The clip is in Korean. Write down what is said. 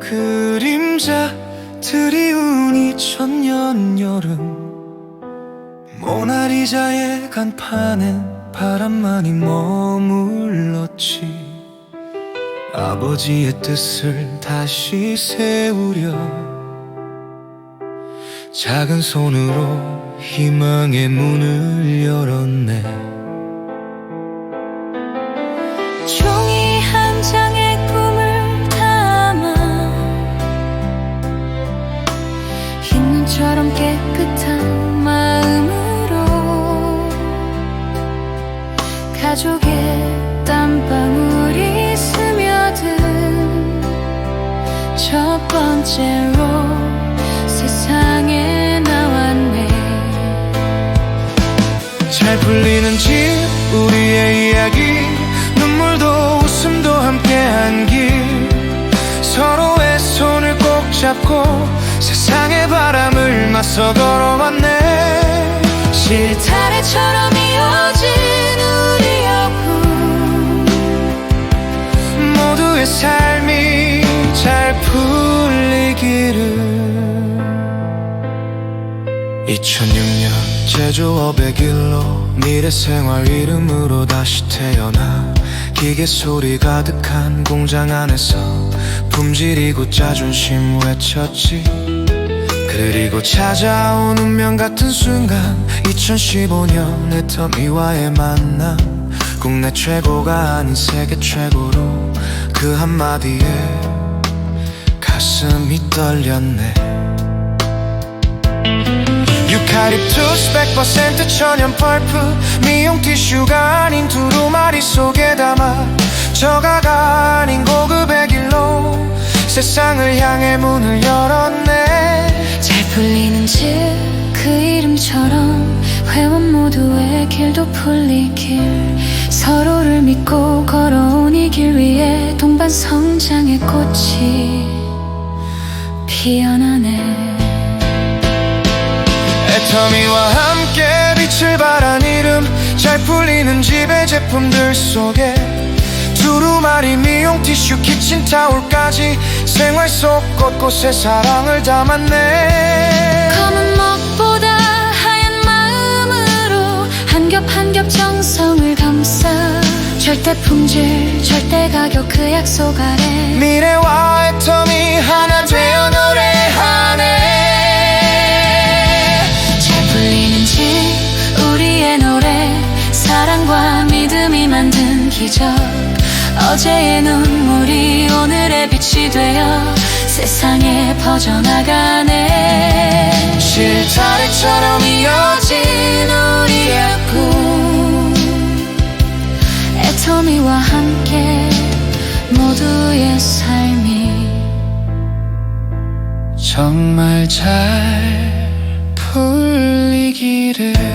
그림자 드리운 2000년 여름. 모나리자의 간판엔 바람만이 머물렀지. 아버지의 뜻을 다시 세우려. 작은 손으로 희망의 문을 열었네 깨끗한 마음으로 가족의 땀방울이 스며든 첫 번째로 세상에 나왔네. 잘 풀리는 집 우리의 이야기 눈물도 웃음도 함께한 길. 서로의 손을 꼭 잡고 세상의 바람을 맞서 걸어왔네. 실타래처럼 이어진 우 2006년 제조업의 길로 미래생활 이름으로 다시 태어나 기계 소리 가득한 공장 안에서 품질이고 자존심 외쳤지. 그리고 찾아온 운명 같은 순간 2015년 애터미와의 만남 국내 최고가 아닌 세계 최고로 그 한마디에 가슴이 떨렸네 유카립투스 100% 천연 펄프. 미용 티슈가 아닌 두루마리 속에 담아 저가가 아닌 고급의 길로 세상을 향해 문을 열었네. 잘 풀리는 집 그 이름처럼 회원 모두의 길도 풀리길. 서로를 믿고 걸어온 이 길 위에 동반 성장의 꽃이 피어나네 애터미와 함께 빛을 발한 이름 잘 풀리는 집의 제품들 속에 두루마리 미용 티슈 키친타올까지 생활 속 곳곳에 사랑을 담았네. 검은 먹보다 하얀 마음으로 한 겹 한 겹 정성을 감싸 절대 품질 절대 가격 그 약속 아래 미래와 애터미 하나 되어 기적. 어제의 눈물이 오늘의 빛이 되어 세상에 퍼져나가네. 실타래처럼 이어진 우리의 꿈 애터미와 함께 모두의 삶이 정말 잘 풀리기를